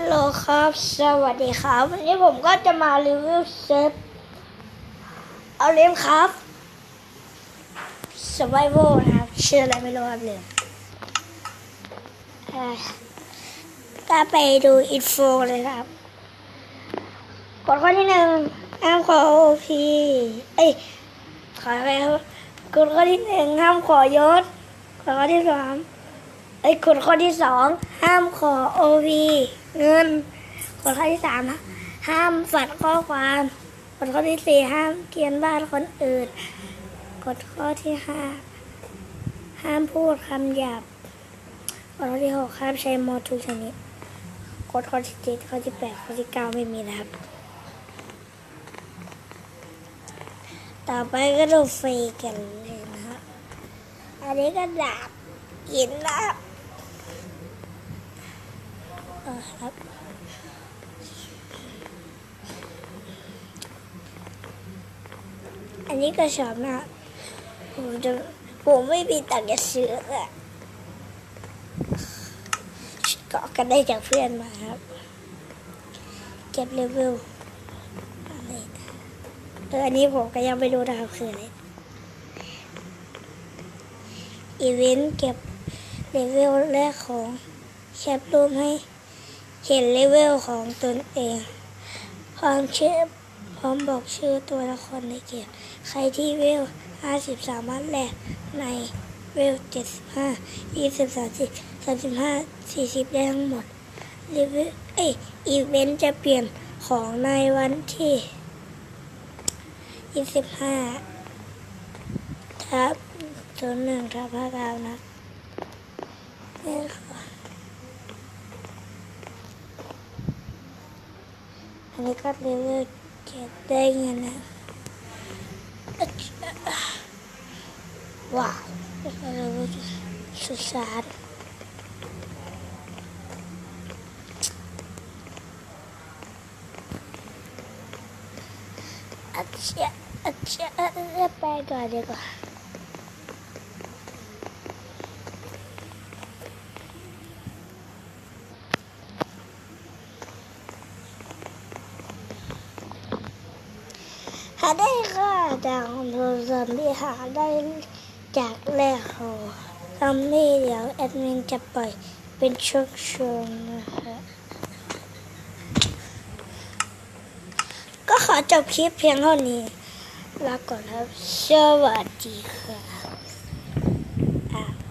ฮัลโหลครับ สวัสดีครับ วันนี้ผมก็จะมารีวิวเซฟเอาเล่มครับ Survival นะครับชื่ออะไรไม่รู้ครับเลยเอ่อก็ไปดูอินโฟเลยครับ กดข้อที่หนึ่งห้ามขอ OP เอ้ย ขออะไรครับ กดข้อที่หนึ่งห้ามขอยศ กดข้อที่สามเอ้ยกดข้อที่สองห้ามขอ OP เงินกดข้อที่สามนะห้ามฝัดข้อความกดข้อที่สี่ห้ามเกียนบ้านคนอื่นกดข้อที่ห้าห้ามพูดคำหยาบกดข้อที่หกห้ามใช้มอทุกชนิดกดข้อที่เจ็ดข้อที่แปดข้อที่เก้าไม่มีนะครับ ต่อไปก็ดูฟรีกันเลยนะครับ อันนี้ก็ดาบหินนะครับ ครับอันนี้ก็ชอบนะครับผมจะผมไม่มีตังค์จะซื้ออะเกาะกันได้จากเพื่อนมาครับ เก็บเลเวลอะไรเอออันนี้ผมก็ยังไม่รู้นะครับคืออะไรอีเวนต์เก็บเลเวลแรกของแคปรูปให้ เห็นเลเวลของตนเอง พร้อมชื่อพร้อมบอกชื่อตัวละครในเกม ใครที่เวล 50 สามารถแลกในเวล 75 20 30 35 40 ได้ทั้งหมดเลเวลเอ้ยอีเวนต์จะเปลี่ยนของในวันที่ยี่สิบห้าทับศูนย์หนึ่งทับห้าเก้านะ นี่ค่ะอันนี้ก็เลเวลเจ็ดได้เงินนะอะจ๊ะว้าวแล้วก็เลเวลสุสานอาเชียอาเชีาไปก่อนดีกว่าหาได้ค่ะจาวโทรศัพท์ที่หาได้จากแรกของทำนี่เดี๋ยวแอดมินจะปล่อยเป็นช่วงๆนะคะก็ขอจบคลิปเพียงเท่านี้ลาก่อนครับสวัสดีค่ะ